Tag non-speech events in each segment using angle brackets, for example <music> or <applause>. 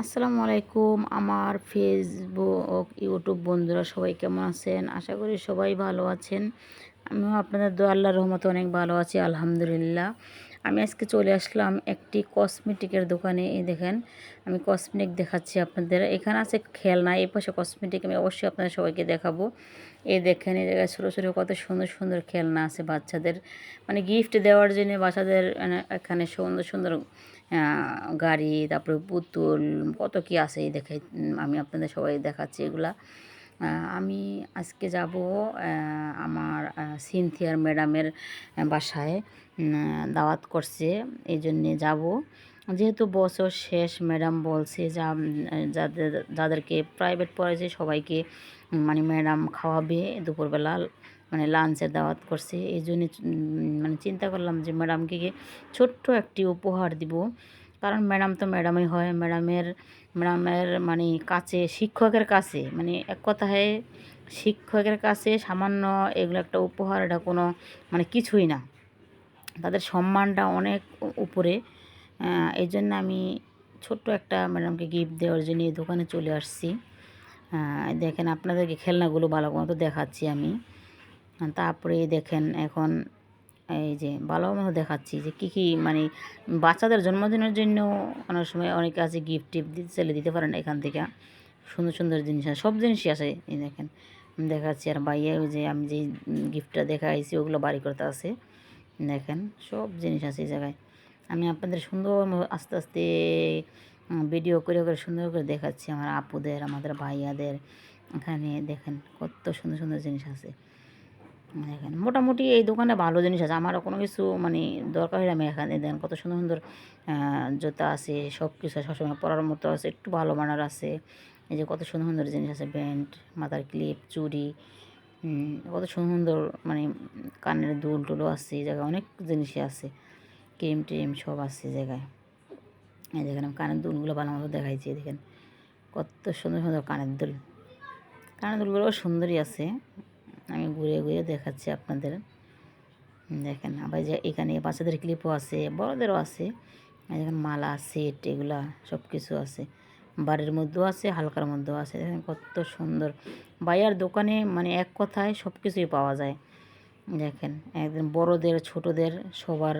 আসসালামু আলাইকুম, আমার ফেসবুক ইউটিউব বন্ধুরা সবাই কেমন আছেন? আশা করি সবাই ভালো আছেন। আমিও আপনাদের দোয়া, আল্লাহর রহমতে অনেক ভালো আছি, আলহামদুলিল্লাহ। আমি আজকে চলে আসলাম একটি কসমেটিকের দোকানে, এই দেখেন, আমি কসমেটিক দেখাচ্ছি আপনাদের। এখানে আছে খেলনা, এই পাশে কসমেটিক আমি অবশ্যই আপনাদের সবাইকে দেখাবো। এই দেখেন, এই জায়গায় ছোটো ছোটো কত সুন্দর সুন্দর খেলনা আছে বাচ্চাদের। মানে গিফট দেওয়ার জন্য বাচ্চাদের মানে এখানে সুন্দর সুন্দর গাড়ি, তারপরে পুতুল, কত কি আছে দেখে আমি আপনাদের সবাই দেখাচ্ছি এগুলা। আমি আজকে যাব আমার সিনথিয়ার ম্যাডামের বাসায় দাওয়াত করছে, এই জন্যে যাব। যেহেতু বছর শেষ, ম্যাডাম বলছে যা যাদের, যাদেরকে প্রাইভেট পড়াইছে সবাইকে মানে ম্যাডাম খাওয়াবে দুপুরবেলা। মানে লাঞ্চের দাওয়াত করছে। এই জন্যে মানে চিন্তা করলাম যে ম্যাডামকে গিয়ে ছোট্ট একটি উপহার দিব। কারণ ম্যাডাম তো ম্যাডামই হয়। ম্যাডামের ম্যাডামের মানে কাছে, শিক্ষকের কাছে মানে এক কথায় শিক্ষকের কাছে সামান্য এগুলো একটা উপহার, এটা কোনো মানে কিছুই না। তাদের সম্মানটা অনেক উপরে। এই জন্য আমি ছোট্ট একটা ম্যাডামকে গিফট দেওয়ার জন্য এই দোকানে চলে আসছি। দেখেন আপনাদেরকে খেলনাগুলো ভালো মতো দেখাচ্ছি আমি। তারপরে দেখেন এখন এই যে ভালো মতো দেখাচ্ছি যে কী কী মানে বাচ্চাদের জন্মদিনের জন্য অনেক সময় অনেকে আছে গিফট টিফট দিতে দিতে পারেন এখান থেকে। সুন্দর সুন্দর জিনিস আছে, সব জিনিসই আছে। এই দেখেন দেখাচ্ছি আর বাইরে যে আমি যে গিফটটা দেখাইছি ওগুলো বাড়ি করতে আছে। দেখেন, সব জিনিস আছে এই জায়গায়। আমি আপনাদের সুন্দর আস্তে আস্তে ভিডিও করে করে সুন্দর করে দেখাচ্ছি আমার আপুদের, আমাদের ভাইয়াদের। এখানে দেখেন কত সুন্দর সুন্দর জিনিস আছে। দেখেন মোটামুটি এই দোকানে ভালো জিনিস আছে। আমারও কোনো কিছু মানে দরকার হলে আমি এখানে দেন। কত সুন্দর সুন্দর জুতা আছে সব কিছু সবসময় পরার মতো আছে। একটু ভালো মানার আছে। এই যে কত সুন্দর সুন্দর জিনিস আছে। ব্যান্ড মাথার ক্লিপ, চুড়ি কত সুন্দর সুন্দর মানে কানের দুল টুলও আছে। এই জায়গায় অনেক জিনিসই আছে। ক্রিম ট্রিম সব আছে জায়গায়। এই দেখেন কানের দুলগুলো ভালো মতো দেখাইছি। দেখেন কত সুন্দর সুন্দর কানের দুল। কানের দুলগুলো সুন্দরই আছে। আমি ঘুরে ঘুরে দেখাচ্ছি আপনাদের। দেখেন, আবার যে এখানে বাচ্চাদের ক্লিপও আছে, বড়দেরও আছে। দেখেন, মালা সেট এগুলা সব কিছু আছে। বাড়ির মধ্যেও আছে, হালকার মধ্যেও আছে। দেখেন, কত সুন্দর। বাইয়ার দোকানে মানে এক কথায় সব কিছুই পাওয়া যায়। দেখেন, একদম বড়দের, ছোটদের সবার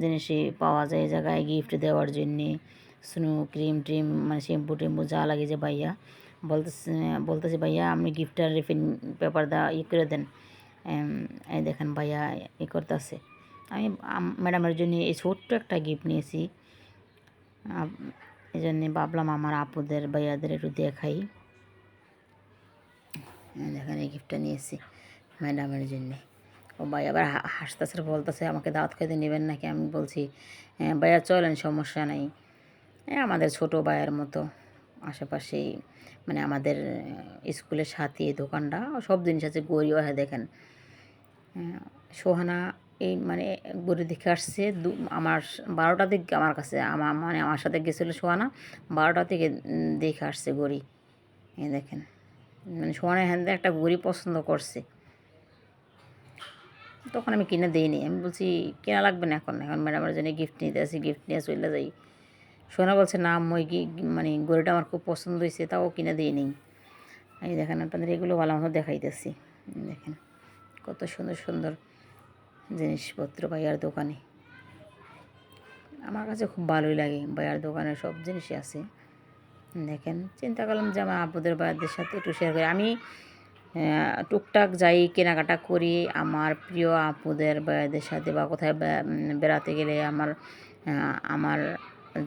জিনিসই পাওয়া যায় এই জায়গায় গিফট দেওয়ার জন্যে। স্নো ক্রিম ট্রিম মানে শ্যাম্পু টেম্পু যা লাগে যে ভাইয়া। বলতেছে বলতেছে, ভাইয়া, আপনি গিফটার রিফিল পেপার দা ই করে দেন। এই দেখেন ভাইয়া ই করতেছে। আমি ম্যাডামের জন্য এই ছোট্ট একটা গিফট নিয়েছি। এই জন্যে ভাবলাম আমার আপুদের, ভাইয়াদের একটু দেখাই। দেখেন, এই গিফটটা নিয়েছি ম্যাডামের জন্যে। ও ভাই, আবার হাসতেছে বলতেছে, আমাকে দাওয়াত খেতে নেবেন নাকি? আমি বলছি ভাইয়া, চলেন, সমস্যা নাই। আমাদের ছোট ভাইয়ের মতো আশেপাশেই মানে আমাদের স্কুলের সাথে, দোকানটা, সব জিনিস আছে গড়িও হয়, দেখেন। সোহানা, এই মানে গড়ি দেখে আসছে, দু, আমার বারোটা দিকে, আমার কাছে, আমার মানে আমার সাথে গেছিল সোহানা, বারোটা থেকে দেখে আসছে গড়ি। এই দেখেন মানে সোহানা হ্যান একটা গড়ি পছন্দ করছে। তখন আমি কিনে দিইনি, আমি বলছি, কেনা লাগবে না এখন? এখন ম্যাডামের জন্য গিফট নিতে আসি গিফট নিয়ে চলে যাই। সোনা বলছে, না মই মানে গরুটা আমার খুব পছন্দ হয়েছে তাও কিনে দিয়ে নিই। এই দেখেন আপনাদের এগুলো ভালো মতো দেখাইতেছি। দেখেন কত সুন্দর সুন্দর জিনিসপত্র ভাইয়ার দোকানে। আমার কাছে খুব ভালোই লাগে ভাইয়ার দোকানে সব জিনিসই আছে। দেখেন, চিন্তা করলাম যে আমার আপুদের ভাইয়াদের সাথে একটু শেয়ার করি। আমি টুকটাক যাই, কেনাকাটা করি, আমার প্রিয় আপুদের ভাইয়াদের সাথে বা কোথায় বেড়াতে গেলে আমার আমার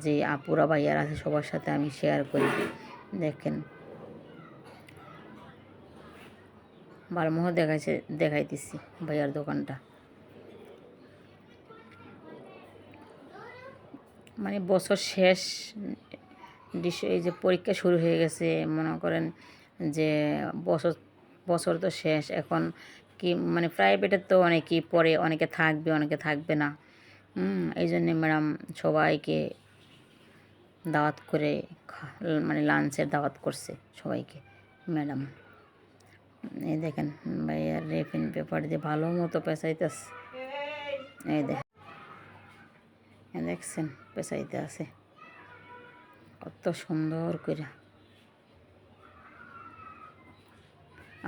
যে আপুরা ভাইয়ার আছে, সবার সাথে আমি শেয়ার করি। দেখেন। বালমোহ দেখাইছে, দেখাইতেছি ভাইয়ার দোকানটা। মানে বছর শেষ এই যে পরীক্ষা শুরু হয়ে গেছে, মনে করেন যে বছর বছর তো শেষ, এখন কি মানে প্রাইভেটের তো অনেকেই পড়ে, অনেকে থাকবে অনেকে থাকবে না। এই জন্যে ম্যাডাম সবাইকে দাওয়াত করে মানে লাঞ্চের দাওয়াত করছে সবাইকে, ম্যাডাম। এই দেখেন ভাইয়ার রেফিন পেপার দিয়ে ভালো মতো পেঁচাইতেছে। এই দেখ দেখছেন, পেঁচাইতে আছে। কত সুন্দর করে।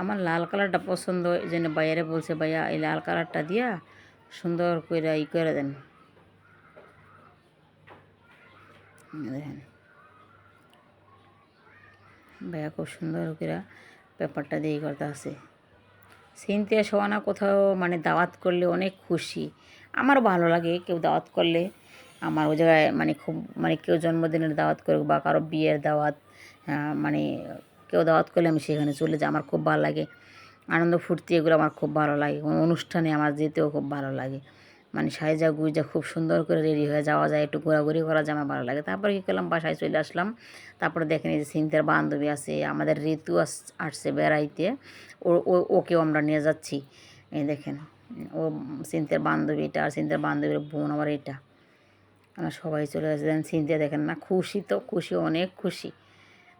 আমার লাল কালারটা পছন্দ, এই জন্য বাইরে বলছে, ভাইয়া, এই লাল কালারটা দিয়া সুন্দর করে ই করে দেন। দেখেন। ভাইয়া খুব সুন্দর করে পেপারটা দিয়ে করতে আছে। সিনতিয়া সোয়ানা কোথাও মানে দাওয়াত করলে অনেক খুশি। আমারও ভালো লাগে কেউ দাওয়াত করলে। আমার ওই জায়গায় মানে খুব মানে কেউ জন্মদিনের দাওয়াত করুক বা কারও বিয়ের দাওয়াত মানে কেউ দাওয়াত করলে আমি সেখানে চলে যাই। আমার খুব ভালো লাগে। আনন্দ ফুর্তি এগুলো আমার খুব ভালো লাগে। কোনো অনুষ্ঠানে আমার যেতেও খুব ভালো লাগে। মানে সাইজা গুইজা খুব সুন্দর করে রেডি হয়ে যাওয়া যায়, একটু ঘোরাঘুরি করা যায়, আমার ভালো লাগে। তারপরে কী করলাম? বাসায় চলে আসলাম। তারপরে দেখেন এই যে সিনতের বান্ধবী আছে, আমাদের ঋতু আস- আসছে বেড়াইতে। ও ওকেও আমরা নিয়ে যাচ্ছি। এই দেখেন, ও সিনতের বান্ধবীটা আর সিনতের বান্ধবীর বোন আবার এটা। আমরা সবাই চলে আসলেন সিনতে দেখেন না, খুশি তো, খুশি, অনেক খুশি।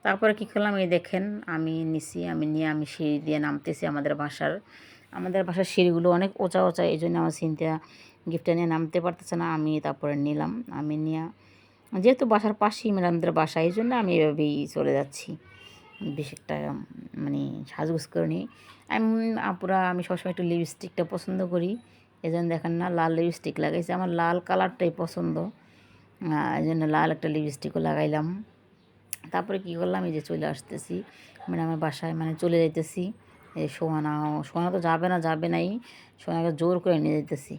তারপরে কী করলাম? এই দেখেন, আমি নিছি, আমি নিয়ে আমি সিঁড়ি দিয়ে নামতেছি আমাদের বাসার। আমাদের বাসার সিঁড়িগুলো অনেক ওচা ওচা এই জন্য আমার চিন্তা গিফটটা নিয়ে নামতে পারতেছে না, আমি তারপরে নিলাম, আমি নিয়ে, যেহেতু বাসার পাশেই ম্যাডামদের বাসা, এই জন্য আমি এভাবেই চলে যাচ্ছি। বেশ একটা মানে সাজগোজ করে নিই। আমি, আপুরা, আমি সবসময় একটু লিপস্টিকটা পছন্দ করি। এই জন্য দেখেন না, লাল লিপস্টিক লাগাইছে। আমার লাল কালারটাই পছন্দ। এই জন্য লাল একটা লিপস্টিকও লাগাইলাম। তারপরে কী করলাম, এই যে চলে আসতেছি। মানে আমার বাসায় মানে চলে যাইতেছি। সোহানা সোহানা তো যাবে না, যাবে নাই। সোহানাকে জোর করে নিয়ে যেতেছি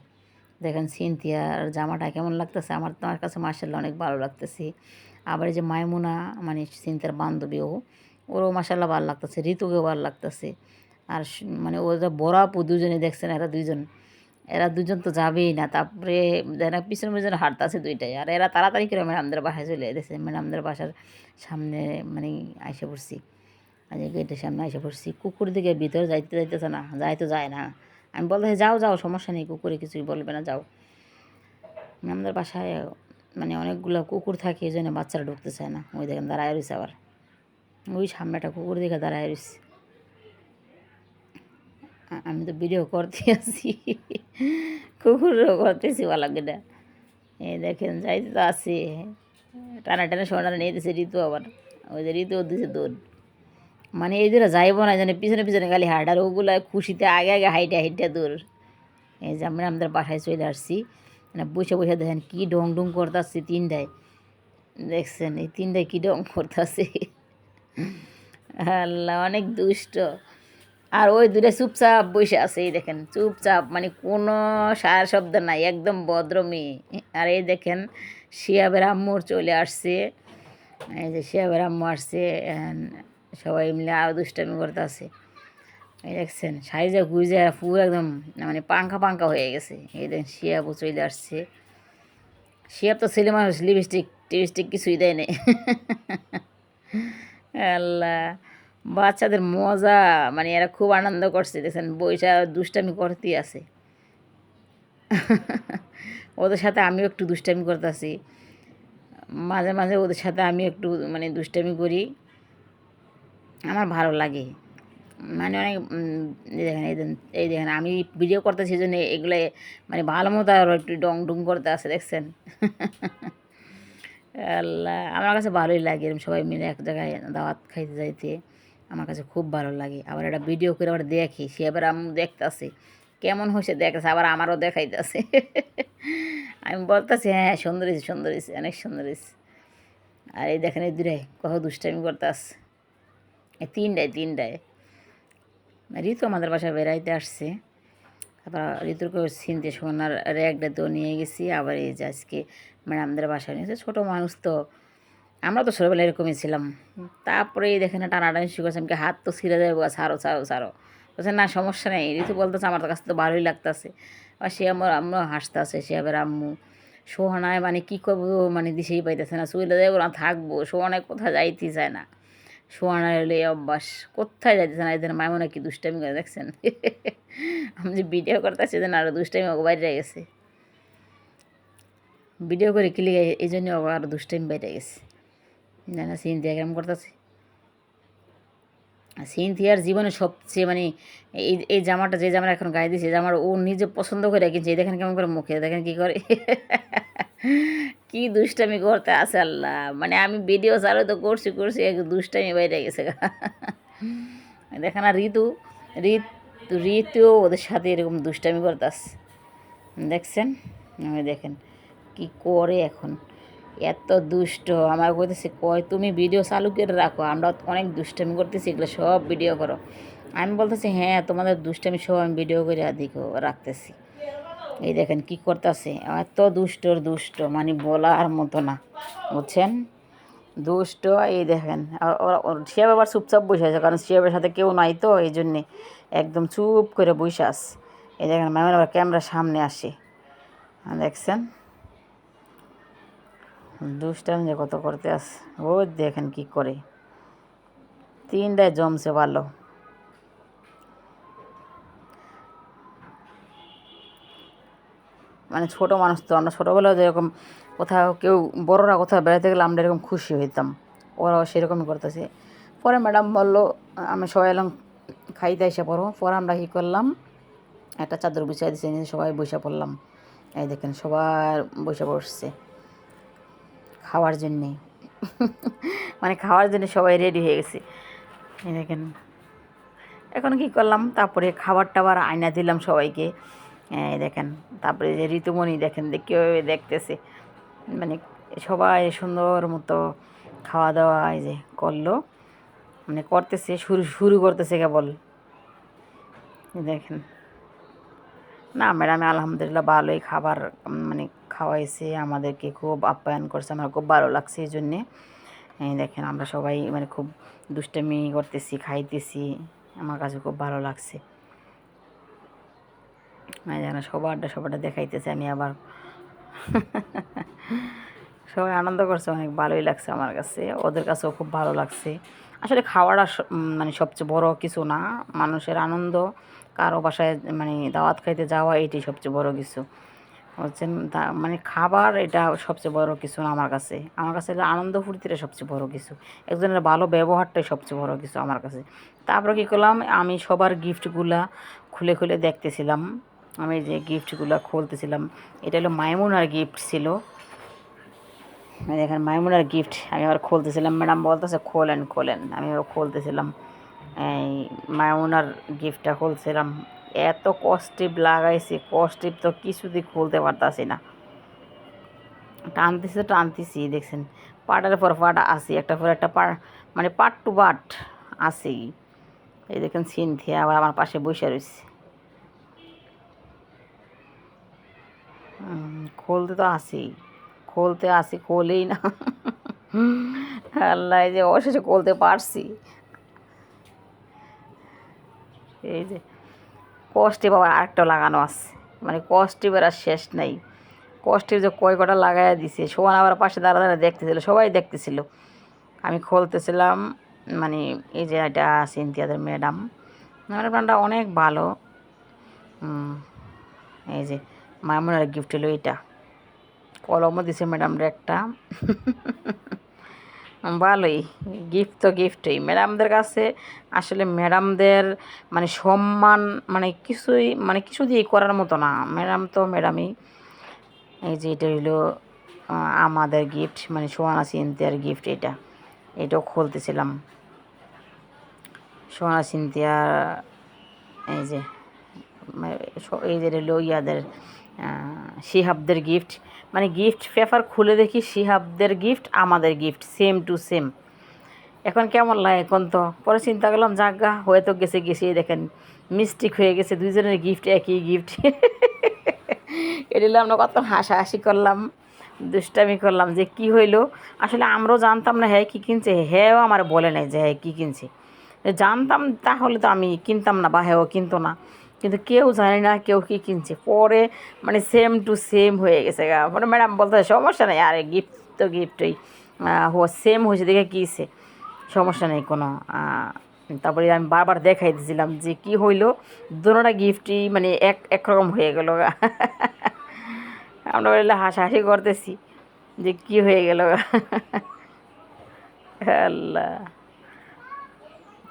দেখেন সিনথিয়ার জামাটা কেমন লাগতেছে? আমার তোমার কাছে মার্শাল্লাহ অনেক ভালো লাগতেছে। আবার এই যে মায়মুনা মানে সিনথিয়ার বান্ধবী ও, ওরও মার্শাল্লাহ ভালো লাগতেছে, ঋতুকেও ভালো লাগতেছে। আর মানে ও যে বড় দুজনে দেখছেন, এরা দুইজন। এরা দুজন তো যাবেই না, তারপরে যারা পিছনে পিছনে হাঁটতেছে দুইটাই। আর এরা তাড়াতাড়ি করে ম্যাডামদের বাসায় চলে এসেছে ম্যাডামদের বাসার সামনে মানে আইসে পড়ছি। আজ গেটের সামনে আইসে পড়ছি। কুকুর দিকে ভিতরে যাইতে যাইতেছে না যাই তো যায় না। আমি বলতে যাও যাও, সমস্যা নেই, কুকুরে কিছুই বলবে না, যাও। আমাদের বাসায় মানে অনেকগুলো কুকুর থাকে, এই জন্য বাচ্চারা ঢুকতে চায় না। ওই দেখেন, দাঁড়ায় রয়েছে আবার। ওই সামনেটা কুকুর দেখে দাঁড়ায় রয়েছে আমি তো ভিডিও করতে আছি কুকুরও করতেছি, বলা না এই দেখেন, যাইতে তো আছে টানা টানা সোনা নিয়ে দিছে ঋতু আবার। ওই যে ঋতু দিছে দৌড় মানে এই দুরা যাইব না জানে পিছনে পিছনে খালি হাঁট আর ওগুলো খুশিতে আগে আগে হাইটে হাইটে দূর। এই যে আমরা আমাদের বাসায় চলে আসছি মানে বসে বসে দেখেন কী ডং ডং করতেছি তিনটায় দেখছেন, এই তিনটায় কী ডং করতেছে। আল্লাহ, অনেক দুষ্ট। আর ওই দূরে চুপচাপ বসে আছে, এই দেখেন, চুপচাপ মানে কোনো সার শব্দ নাই, একদম ভদ্র মেয়ে। আর এই দেখেন, শিয়াবের আম্মুর চলে আসছে। এই যে শিয়াবের আম্মু আসছে সবাই মিলে আরও দুষ্টামি করতে আছে এই দেখছেন, সাইজে গুইজে পুরো একদম মানে পাঙ্কা পাঙ্কা হয়ে গেছে। এই দেখেন শিয়াবু চলে আসছে। শিয়াব তো ছেলে মানুষ লিপস্টিক টিপস্টিক কিছুই দেয় নেই। আল্লাহ, বাচ্চাদের মজা মানে এরা খুব আনন্দ করছে, দেখছেন বইটা দুষ্টামি করতেই আছে। ওদের সাথে আমিও একটু দুষ্টামি করতেছি। মাঝে মাঝে ওদের সাথে আমি একটু মানে দুষ্টামি করি। আমার ভালো লাগে। মানে অনেক এই দেখেন, এই এই দেখেন, আমি ভিডিও করতেছি এই জন্য এগুলো মানে ভালো মতো আরও একটু ডং ডুং করতে আছে, দেখছেন? আল্লাহ, আমার কাছে ভালোই লাগে এরকম সবাই মিলে এক জায়গায় দাওয়াত খাইতে যাইতে, আমার কাছে খুব ভালো লাগে। আবার একটা ভিডিও করে আবার দেখি, সে আবার আমি দেখতেছে, কেমন হয়েছে দেখতেছে, আবার আমারও দেখাইতেছে। আমি বলতেছি হ্যাঁ সুন্দর হয়েছে সুন্দর হয়েছে অনেক সুন্দর হয়েছে আর এই দেখেন, এই দূরে কত দুষ্টামি করতে এই তিনটায় তিনটায় ঋতু আমাদের বাসায় বেড়াইতে আসছে। তারপর ঋতুকে চিনতে সোনার র্যাকটা তো নিয়ে গেছি, আবার এই যে আজকে ম্যাডামদের বাসায় নিয়েছে ছোটো মানুষ তো। আমরা তো ছোটোবেলায় এরকমই ছিলাম। তারপরে এই দেখেন টানাটানি করছে আমাকে হাত তো ছিঁড়ে যাবে সারো সারো সারো বলছে, না, সমস্যা নেই। ঋতু বলতেছে, আমার কাছে তো ভালোই লাগতেছে। আর সে আমার আম্মু হাসতে আছে সে আবার আম্মু, সোহানায় মানে কী করব মানে দিশেই পাইতেছে না। চলে যাব না, থাকব, সোহানায় কোথায় যাইতে চায় না। সোহানায় হলে অভ্যাস। কোথায় যাইতেছে না এদের মায়মনে কি দুষ্টামি করে দেখছেন? <laughs> আমি যে ভিডিও করতেছি যেন আরও দুষ্টামি ওকে বাইরে গেছে। ভিডিও করে ক্লিক এই জন্য ওকে আরও দুষ্টামি বাইরে গেছে। জানা সিনথিয়া কেমন করতেছে? সিনথিয়ার জীবনে সবচেয়ে মানে এই এই জামাটা, যে জামাটা এখন গায়ে দিয়েছে জামাটা ও নিজে পছন্দ করে কিনছে। দেখেন কেমন করে মুখে, দেখেন কী করে। <laughs> কি দুষ্টামি করতে আসে আল্লাহ? মানে আমি ভিডিও চালু তো করছি করছি, এক দুষ্টামি বাইরে গেছে। দেখে না, ঋতু ঋতু, ঋতুও ওদের সাথে এরকম দুষ্টামি করতে আসছে দেখছেন? আমি দেখেন, কি করে এখন? এত দুষ্ট। আমার কইতেছে, কয়, তুমি ভিডিও চালু করে রাখো, আমরা অনেক দুষ্টামি করতেছি, এগুলো সব ভিডিও করো। আমি বলতেছি হ্যাঁ তোমাদের দুষ্টামি সব আমি ভিডিও করে দিকে, রাখতেছি। এই দেখেন কি করতেছে? এত দুষ্টর দুষ্ট মানে বলার মতো না, বুঝছেন? দুষ্ট, এই দেখেন ওরা আবার চুপচাপ বসে আছে, কারণ শিয়াবের সাথে কেউ নাই তো, এই জন্যে একদম চুপ করে বসে আস এই দেখেন ম্যামের আবার ক্যামেরার সামনে আসে। আর দেখছেন? দুষ্টামি যে কত করতে আস ও দেখেন কি করে। তিনটায় জমছে ভালো। মানে ছোট মানুষ তো, আমরা ছোটোবেলায় যেরকম কোথাও কেউ বড়রা কোথাও বেড়াতে গেলে আমরা এরকম খুশি হইতাম। ওরাও সেরকমই করতেছে। পরে ম্যাডাম বলল, আমি সবাই এলাম, খাইতে এসে পড়ো। পরে আমরা কী করলাম, একটা চাদর বিছাই দিছে, নিয়ে সবাই বসে পড়লাম। এই দেখেন, সবার বসে বসছে খাওয়ার জন্যে। <laughs> মানে খাওয়ার জন্য সবাই রেডি হয়ে গেছে। এই দেখেন, এখন কি করলাম, তারপরে খাবার টাবার আয়না দিলাম সবাইকে। এই দেখেন, তারপরে যে ঋতুমণি দেখেন যে কীভাবে দেখতেছে। মানে সবাই সুন্দর মতো খাওয়া দাওয়া এই যে করল। মানে করতেছে, শুরু শুরু করতেছে কেবল। দেখেন। না, ম্যাডাম, আলহামদুলিল্লাহ ভালোই খাবার মানে খাওয়াইছে, আমাদেরকে খুব আপ্যায়ন করছে, আমার খুব ভালো লাগছে এই জন্যে। দেখেন, আমরা সবাই মানে খুব দুষ্টামি করতেছি, খাইতেছি, আমার কাছে খুব ভালো লাগছে। এই দেখেন সবারটা সবারটা দেখাইতেছে, আমি আবার সবাই আনন্দ করছে, অনেক ভালোই লাগছে আমার কাছে, ওদের কাছেও খুব ভালো লাগছে। আসলে খাওয়াটা মানে সবচেয়ে বড় কিছু না, মানুষের আনন্দ, কারও বাসায় মানে দাওয়াত খাইতে যাওয়া, এটাই সবচেয়ে বড় কিছু। হচ্ছেন তা মানে খাবার এটা সবচেয়ে বড় কিছু না আমার কাছে। আমার কাছে আনন্দ ফুর্তিটা সবচেয়ে বড় কিছু। একজনের ভালো ব্যবহারটাই সবচেয়ে বড় কিছু আমার কাছে। তারপরে কী করলাম, আমি সবার গিফটগুলা খুলে খুলে দেখতেছিলাম। আমি যে গিফটগুলো খুলতেছিলাম, এটা হলো মাইমুনার গিফট ছিল। দেখেন, মাইমুনার গিফট আমি আবার খুলতেছিলাম। ম্যাডাম বলতেছে, খোলেন খোলেন। আমি আবার খুলতেছিলাম। এই মাইমুনার গিফটটা খুলছিলাম। এত কস্টিপ লাগাইছি কস্টিপ তো কিছুতেই খুলতে পারতাছি না। টানতেছি তো টানতেছি, দেখছেন। পাটার পর পাট আসি, একটা পর একটা পা মানে পাট টু পাট আসি। এই দেখেন, সিনথিয়া আবার আমার পাশে বসে রয়েছে হুম, খুলতে তো আসি খুলতে আসি, খোলেই না। আল্লাহ যে অবশেষে খুলতে পারছি। এই যে কষ্টে বাবা আরেকটা লাগানো আছে। মানে কষ্টিপের আর শেষ নাই। কষ্টের যে কয় কটা লাগাইয়া দিছে সোমান আবার পাশে দাঁড়া দাঁড়া দেখতেছিল, সবাই দেখতেছিল। আমি খুলতেছিলাম মানে এই যে এটা সিনথিয়াদের ম্যাডাম ম্যাডামটা অনেক ভালো। এই যে মামুনার গিফট হলো এটা। কলমও দিছে ম্যাডামরা একটা। ভালোই। গিফট তো গিফটই ম্যাডামদের কাছে আসলে ম্যাডামদের মানে সম্মান মানে কিছুই মানে কিছু দিয়ে করার মতো না। ম্যাডাম তো ম্যাডামই এই যে এটা হইল আমাদের গিফট মানে সোহানা সিনতিয়ার গিফট এটা। এটাও খুলতেছিলাম। সোহানা সিনতিয়ার, এই যে এই যে হলো ইয়াদের শিহাবদের গিফট মানে গিফট পেপার খুলে দেখি শিহাবদের গিফট আমাদের গিফট সেম টু সেম এখন কেমন লাগে এখন তো? পরে চিন্তা করলাম জাগা হয়ে তো গেছে গেছে দেখেন। মিস্টেক হয়ে গেছে, দুইজনের গিফট একই গিফট এটা আমরা কত হাসাহাসি করলাম, দুষ্টামি করলাম যে কি হইল। আসলে আমরাও জানতাম না হ্যাঁ কী কিনছে? হ্যাঁও আমার বলে নাই যে হ্যাঁ কী কিনছে। জানতাম তাহলে তো আমি কিনতাম না বা হ্যাঁ ও কিনতো না। কিন্তু কেউ জানে না, কেউ কী কিনছে। পরে মানে সেম টু সেম হয়ে গেছে গা। মানে ম্যাডাম বলতে সমস্যা নেই। আরে গিফট তো গিফটই সেম হয়েছে, দেখে কিছে সমস্যা নেই কোনো তারপরে আমি বারবার দেখাই দিয়েছিলাম যে কি হইল দুটোটা গিফটই মানে এক, একরকম হয়ে গেল গা। আমরা বললে হাসাহাসি করতেছি যে কি হয়ে গেল আল্লাহ।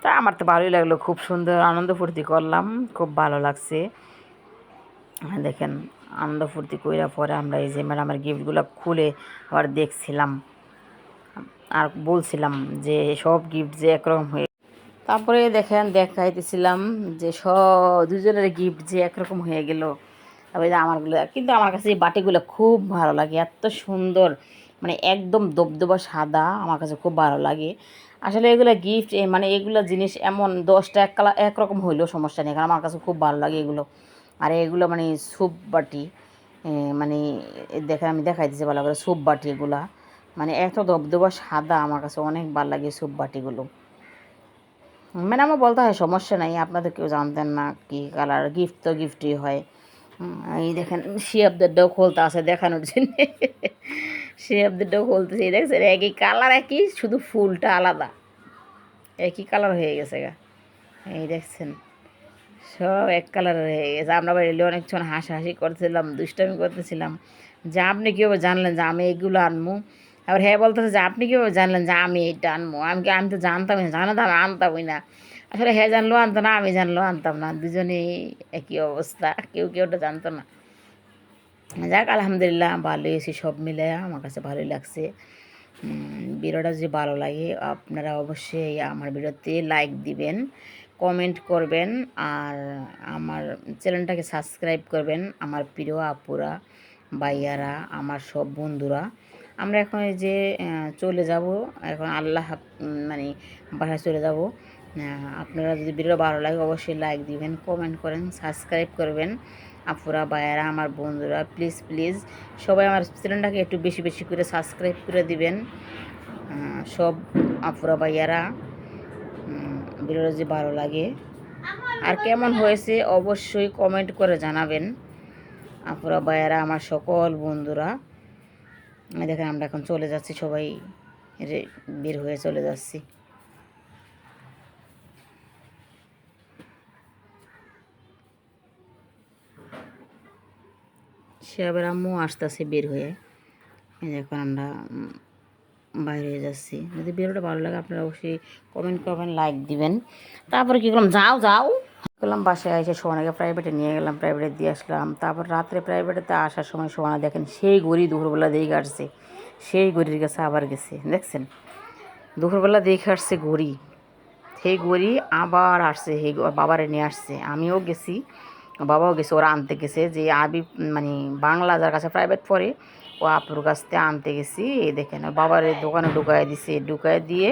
তা আমার তো ভালোই লাগল, খুব সুন্দর আনন্দ ফুর্তি করলাম, খুব ভালো লাগছে। হ্যাঁ দেখেন, আনন্দ ফুর্তি কইরা পরে আমরা এই যে ম্যাডামের গিফটগুলো খুলে আবার দেখছিলাম। আর বলছিলাম যে সব গিফট যে একরকম হয়ে তারপরে দেখেন, দেখাইতেছিলাম যে সব দুজনের গিফট যে একরকম হয়ে গেল। তারপরে আমারগুলো, কিন্তু আমার কাছে এই বাটিগুলো খুব ভালো লাগে, এত সুন্দর। মানে একদম দবদবা সাদা, আমার কাছে খুব ভালো লাগে। আসলে এগুলো গিফট মানে এগুলো জিনিস এমন দশটা এক কালার একরকম হইলেও সমস্যা নেই, কারণ আমার কাছে খুব ভালো লাগে এগুলো। আর এগুলো মানে স্যুপ বাটি মানে এ দেখেন আমি দেখাই দিচ্ছি ভালো করে স্যুপ বাটি এগুলা। মানে এত দবদবা সাদা, আমার কাছে অনেক ভালো লাগে স্যুপ বাটিগুলো। মানে আমার বলতে হয় সমস্যা নাই, আপনাদের কেউ জানতেন না কি কালার গিফট তো গিফটই হয়। এই দেখেন, শিয়াবদেরটাও খুলতে আছে দেখানোর জন্য। শিয়াবদেরটাও খুলতেছে এই দেখছেন একই কালার একই, শুধু ফুলটা আলাদা। একই কালার হয়ে গেছে গা। এই দেখছেন, সব এক কালার হয়ে গেছে। আমরা বাড়িতে অনেকক্ষণ হাসাহাসি করছিলাম, দুষ্টামি করতেছিলাম। যে আপনি কীভাবে জানলেন যে আমি এগুলো আনব আবার হ্যাঁ বলতেছে যে আপনি কীভাবে জানলেন যে আমি এটা আনব আমি কি, আমি তো জানতামই না। জানো তো আমি আনতামই না। আসলে হ্যাঁ জানলেও আনতো না, আমি জানলেও আনতাম না। দুজনেই একই অবস্থা। কেউ কেউটা জানতো না? যাক, আলহামদুলিল্লাহ ভালোই হয়েছি সব মিলে আমার কাছে ভালোই লাগছে। ভিডিওটা যদি ভালো লাগে, আপনারা অবশ্যই আমার ভিডিওতে লাইক দিবেন কমেন্ট করবেন, আর আমার চ্যানেলটাকে সাবস্ক্রাইব করবেন, আমার প্রিয় আপুরা, ভাইয়ারা, আমার সব বন্ধুরা। আমরা এখন এই যে চলে যাব, এখন আল্লাহ মানে বাসায় চলে যাব। আপনারা যদি ভিডিও ভালো লাগে, অবশ্যই লাইক দিবেন কমেন্ট করেন সাবস্ক্রাইব করবেন। আপুরা ভাইয়ারা আমার বন্ধুরা প্লিজ প্লিজ সবাই আমার চ্যানেলটাকে একটু বেশি বেশি করে সাবস্ক্রাইব করে দিবেন। সব আপুরা উম, ভিডিওটা যদি ভালো লাগে। আর কেমন হয়েছে অবশ্যই কমেন্ট করে জানাবেন। আপুরা ভাইয়ারা আমার সকল বন্ধুরা। দেখেন আমরা এখন চলে যাচ্ছি সবাই বের হয়ে চলে যাচ্ছি। সে আবার আম্মু আসতেছে বের হয়ে। এখন আমরা বাইরে যাচ্ছি। যদি ভিডিওটা ভালো লাগে, আপনারা অবশ্যই কমেন্ট করবেন লাইক দিবেন। তারপরে কী করলাম? যাও যাও। করলাম বাসায় এসে সোহানাকে প্রাইভেটে নিয়ে গেলাম প্রাইভেটে দিয়ে আসলাম। তারপর রাত্রে প্রাইভেটেতে আসার সময় সোহানা দেখেন, সেই গড়ি দুপুরবেলা দিয়ে আসছে। সেই গড়ির কাছে আবার গেছে, দেখছেন? দুপুরবেলা দেখে আসছে ঘড়ি সেই গড়ি আবার আসছে, সেই বাবারে নিয়ে আসছে। আমিও গেছি। বাবাও গেছে, ওরা আনতে গেছে। যে আবি মানে বাংলা যার কাছে প্রাইভেট পড়ে, ও আপুর কাছ থেকে আনতে গেছি। এই দেখেন বাবার দোকানে ঢুকাই দিছে। ঢুকাই দিয়ে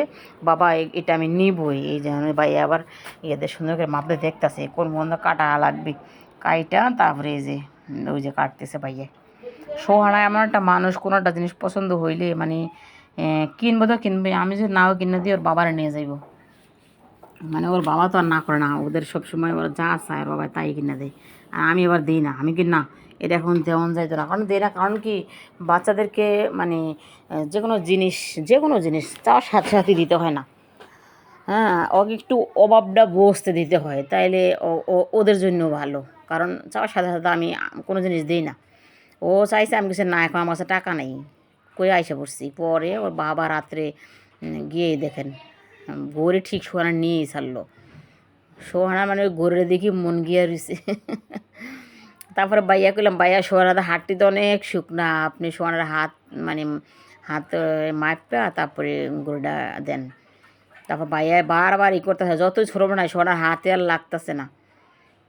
বাবা এটা আমি নিবই। এই জন্য ভাই আবার ইয়েদের সুন্দর করে মাপতে দেখতেছে, কোন বন্ধ কাটা লাগবে। কাইটা, তারপরে এই যে, ওই যে কাটতেছে ভাইয়া। সোহানা এমন একটা মানুষ, কোনো একটা জিনিস পছন্দ হইলে মানে কিনবো তো কিনবে। আমি যদি নাও কিনে দিই, ওর বাবারে নিয়ে যাইবো। মানে ওর বাবা তো আর না করে না, ওদের সব সময় ওরা যা চায় বাবা তাই কিনে দেয়। আর আমি এবার দিই না, আমি কি না? এটা এখন যেমন যাইতো না কারণ দিই না, কারণ কি? বাচ্চাদেরকে মানে যে কোনো জিনিস, যে কোনো জিনিস চাওয়ার সাথে সাথে দিতে হয় না। হ্যাঁ ওকে একটু অভাবটা বসতে দিতে হয়, তাইলে ওদের জন্য ভালো। কারণ চাওয়ার সাথে সাথে আমি কোনো জিনিস দিই না। ও চাইছে, আমি কিছু না, এখন আমার কাছে টাকা নেই। কই আইসা পড়ছি। পরে ওর বাবা রাত্রে গিয়েই দেখেন। গড়ে ঠিক সোহানা নিয়েই ছাড়লো। সোহানা মানে গড়ে দেখি মন গিয়া রয়েছে তারপরে বাইয়া করলাম বাইয়া সোহানাদের হাতটি তো অনেক শুকনা। আপনি সোহানার হাত মানে হাত মাপা, তারপরে গরুটা দেন। তারপর বাইয়া বারবার ই করতেছে, যতই ছোটো বানায় সোহানার হাতে আর লাগতেছে না।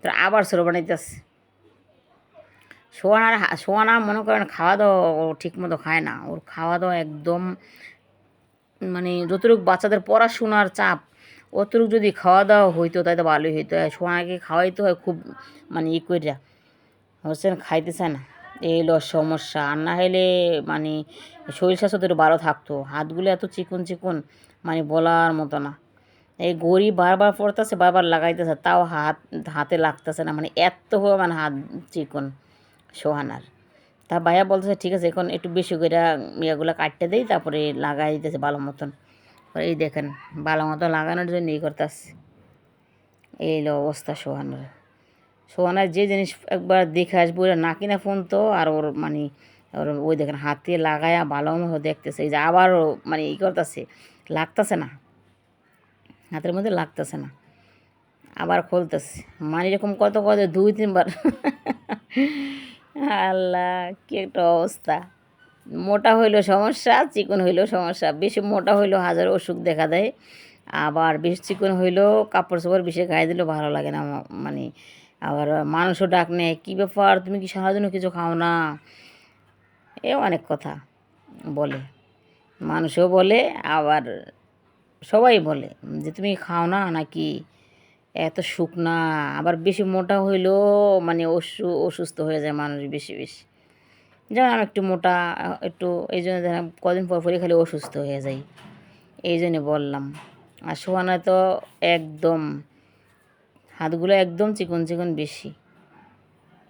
তো আবার ছোটো বানাইতেছে। সোহানার সোহানা মনে করেন খাওয়া দাওয়া ঠিক মতো খায় না। ওর খাওয়া দাওয়া একদম মানে যতটুক বাচ্চাদের পড়াশোনার চাপ, অতটুকু যদি খাওয়া দাওয়া হইতো তাই তো ভালোই হইতো। আর সোহানাকে খাওয়াইতে হয় খুব মানে ই করিয়া হোসেন খাইতে চায় না। এই হলো সমস্যা। আর না হলে মানে শরীর স্বাস্থ্য একটু ভালো থাকতো। হাতগুলো এত চিকন চিকন মানে বলার মতো না। এই গড়ি বারবার পড়তেছে, বারবার লাগাইতেছে, তাও হাত, হাতে লাগতেছে না। মানে এত মানে হাত চিকন, সোহানার। তা ভাইয়া বলতেছে ঠিক আছে, এখন একটু বেশি করে ইয়েগুলো কাটতে দেই, তারপরে লাগাই দিতেছে ভালো মতন। এই দেখেন, ভালো মতো লাগানোর জন্য ই করতেছে। এই অবস্থা সোহানার। সোহানার যে জিনিস একবার দেখে আসব, ওরা না কিনা ফোন তো, আর ওর মানে ওর ওই দেখেন হাতে লাগায়া ভালো মতো দেখতেছে। এই যে আবারও মানে ই করতেছে, লাগতেছে না। হাতের মধ্যে লাগতেছে না। আবার খুলতেছে। মানে এরকম কত কত, দুই তিনবার। আল্লাহ, কি একটা অবস্থা। মোটা হইল সমস্যা, চিকন হইলেও সমস্যা। বেশি মোটা হইলেও হাজার অসুখ দেখা দেয়। আবার বেশি চিকন হইলেও কাপড় চোপড় বেশি গায়ে দিলেও ভালো লাগে না মানে আবার মানুষও ডাক নেয়, কী ব্যাপার? তুমি কি সারাদিনও কিছু খাও না? এ অনেক কথা বলে। মানুষও বলে, আবার সবাই বলে যে, তুমি খাও না নাকি? এত শুকনা, আবার বেশি মোটা হইলেও মানে অসু, অসুস্থ হয়ে যায় মানুষ বেশি বেশি। যেমন আমি একটু মোটা, একটু এই জন্য কদিন পর পরই খালি অসুস্থ হয়ে যাই। এই জন্যে বললাম। আর সোহানা তো একদম, হাতগুলো একদম চিকন চিকন বেশি।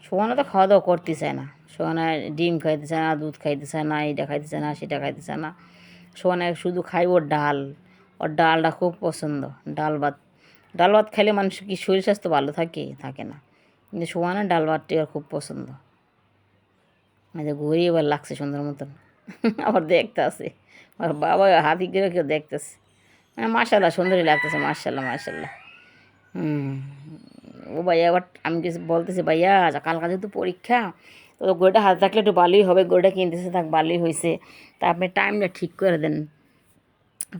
সোহানা তো খাওয়া দাওয়া করতে চায় না। সোহানা ডিম খাইতে চায় না, দুধ খাইতে চায় না এটা খাইতে চায় না, সেটা খাইতে চায় না। সোহানা শুধু খাই ওর ডাল। ওর ডালটা খুব পছন্দ, ডাল ভাত ডাল ভাত খাইলে মানুষের কি শরীর স্বাস্থ্য ভালো থাকে? থাকে না। কিন্তু সোহানা ডাল ভাতটি ওর খুব পছন্দ। মানে ঘুরিয়ে এবার লাগছে সুন্দর মতন। আবার দেখতে আছে আর বাবা হাতি করে কেউ দেখতেছে। মানে মার্শাল্লাহ সুন্দরই লাগতেছে মার্শাল্লাহ মার্শাল্লাহ হুম। ও ভাইয়া এবার আমি কিছু বলতেছি ভাইয়া আচ্ছা, কালকা যেহেতু পরীক্ষা তো গড়িটা হাতে থাকলে একটু ভালোই হবে। গড়িটা কিনতেছে থাক ভালোই হয়েছে। তা আপনি টাইমটা ঠিক করে দেন।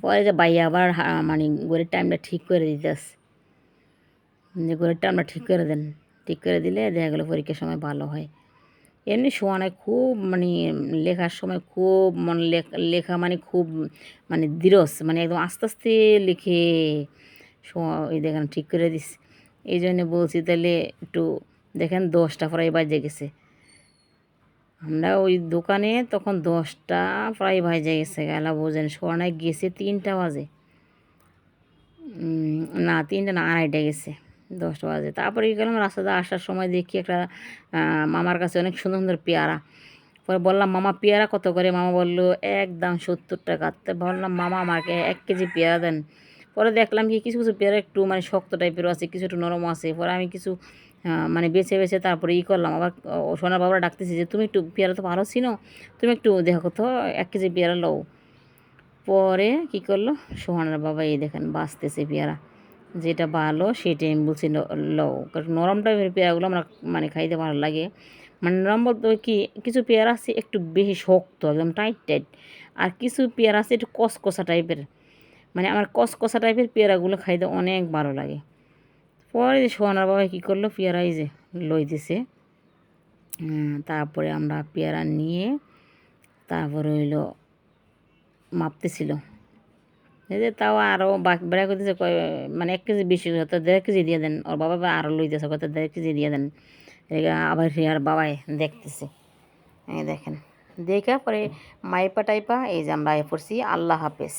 পরে যে ভাইয়া আবার মানে গড়ির টাইমটা ঠিক করে দিতেছে। যে গড়ির টাইমটা ঠিক করে দেন, ঠিক করে দিলে দেখা গেলো পরীক্ষার সময় ভালো হয়। এমনি শোয়ানায় খুব মানে লেখার সময় খুব মানে লেখ- মানে খুব মানে দৃঢ় মানে একদম আস্তে আস্তে লিখে এই দেখেন ঠিক করে দিস। এই জন্য বলছি তাহলে একটু দেখেন দশটা প্রায় বাজে গেছে। আমরা ওই দোকানে তখন দশটা প্রায় বাজে গেছে, গেলা বোঝেন শোয়ানায় গেছে তিনটা বাজে। না, তিনটা না, আড়াইটা গেছে। দশটা বাজে। তারপরে কি গেলাম রাস্তাতে আসার সময় দেখি একটা মামার কাছে অনেক সুন্দর সুন্দর পেয়ারা। পরে বললাম, মামা, পেয়ারা কত করে? মামা বলল, একদম সত্তর টাকা। তো বললাম, মামা, আমাকে এক কেজি পেয়ারা দেন। পরে দেখলাম কি, কিছু কিছু পেয়ারা একটু মানে শক্ত টাইপেরও আছে, কিছু একটু নরম আছে। পরে আমি কিছু মানে বেছে বেছে তারপরে ই করলাম। আবার সোনার বাবারা ডাকতেছি যে, তুমি একটু পেয়ারা তো ভালো ছিনো তুমি একটু দেখো তো, এক কেজি পেয়ারা লও। পরে কি করল? সোহানার বাবা এই দেখেন, বাঁচতেছে পেয়ারা। যেটা ভালো সেটাই আমি বলছি লও কারণ নরম টাইপের পেয়ারাগুলো আমার মানে খাইতে ভালো লাগে। মানে নরম বলতে কি, কিছু পেয়ারা আছে একটু বেশি শক্ত, একদম টাইট টাইট আর কিছু পেয়ারা আছে একটু কসকসা টাইপের। মানে আমার কসকসা টাইপের পেয়ারাগুলো খাইতে অনেক ভালো লাগে। পরে যে সোহানার বাবা কী করল, পেয়ারা এই যে লই দিছে। তারপরে আমরা পেয়ারা নিয়ে তারপরে হইল মাপতেছিল। এই যে তাও আরও বাকি, বেড়া করতেছে মানে এক কেজি বেশি হয়তো দেড় কেজি দিয়ে দেন। ওর বাবা আরও লইতেছে কত দেড় কেজি দিয়ে দেন। আবার হিয়ার আর বাবাই দেখতেছে। এই দেখেন। দেখা পরে মাইপা টাইপা এই যে আমরা এ পড়ছি, আল্লাহ হাফেজ।